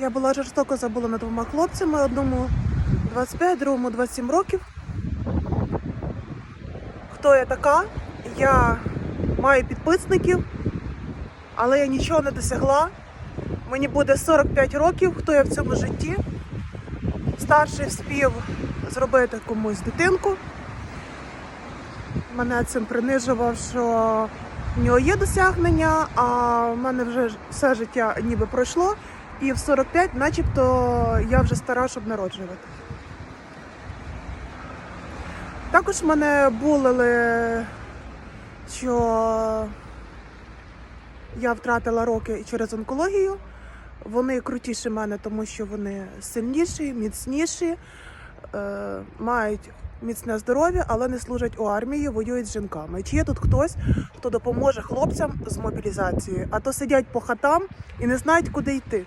Я була жорстоко забула двома хлопцями, одному 25, другому 27 років. Хто я така? Я маю підписників, але я нічого не досягла. Мені буде 45 років, хто я в цьому житті. Старший вспів зробити комусь дитинку. Мене цим принижував, що в нього є досягнення, а в мене вже все життя ніби пройшло. І в 45, начебто, я вже стара, щоб народжувати. Також мене булили, що я втратила роки через онкологію. Вони крутіші мене, тому що вони сильніші, міцніші, е, мають міцне здоров'я, але не служать у армії, воюють з жінками. Чи є тут хтось, хто допоможе хлопцям з мобілізацією, а то сидять по хатам і не знають, куди йти.